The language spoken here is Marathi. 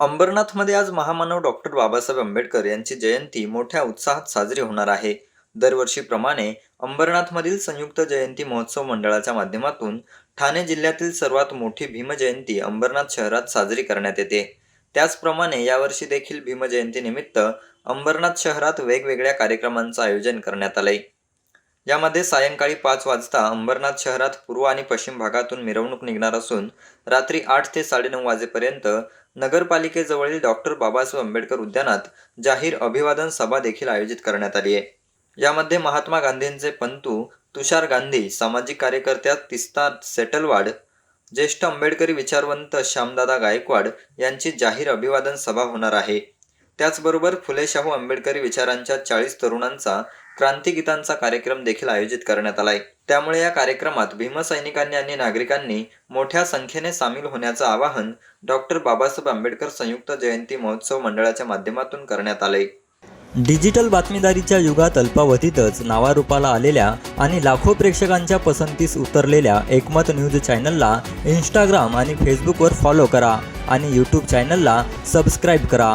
अंबरनाथमध्ये आज महामानव डॉक्टर बाबासाहेब आंबेडकर यांची जयंती मोठ्या उत्साहात साजरी होणार आहे. दरवर्षीप्रमाणे अंबरनाथमधील संयुक्त जयंती महोत्सव मंडळाच्या माध्यमातून ठाणे जिल्ह्यातील सर्वात मोठी भीमजयंती अंबरनाथ शहरात साजरी करण्यात येते. त्याचप्रमाणे यावर्षी देखील भीमजयंतीनिमित्त अंबरनाथ शहरात वेगवेगळ्या कार्यक्रमांचं आयोजन करण्यात आलंय. यामध्ये सायंकाळी पाच वाजता अंबरनाथ शहरात पूर्व आणि पश्चिम भागातून मिरवणूक निघणार असून रात्री आठ ते साडेनऊ वाजेपर्यंत नगरपालिकेजवळील डॉक्टर बाबासाहेब आंबेडकर उद्यानात जाहीर अभिवादन सभा देखील आयोजित करण्यात आली आहे. यामध्ये महात्मा गांधींचे पंतू तुषार गांधी सामाजिक कार्यकर्त्या तिस्ता सेटलवाड ज्येष्ठ आंबेडकरी विचारवंत श्यामदादा गायकवाड यांची जाहीर अभिवादन सभा होणार आहे. त्याचबरोबर फुले शाहू आंबेडकरी विचारांच्या चाळीस तरुणांचा क्रांतिगीतांचा कार्यक्रम देखील आयोजित करण्यात आलाय. त्यामुळे या कार्यक्रमात भीमसैनिकांनी आणि नागरिकांनी मोठ्या संख्येने सामील होण्याचं आवाहन डॉक्टर बाबासाहेब आंबेडकर संयुक्त जयंती महोत्सव मंडळाच्या माध्यमातून करण्यात आलंय. डिजिटल बातमीदारीच्या युगात अल्पावधीतच नावारूपाला आलेल्या आणि लाखो प्रेक्षकांच्या पसंतीस उतरलेल्या एकमत न्यूज चॅनलला इंस्टाग्राम आणि फेसबुकवर फॉलो करा आणि यूट्यूब चॅनलला सबस्क्राईब करा.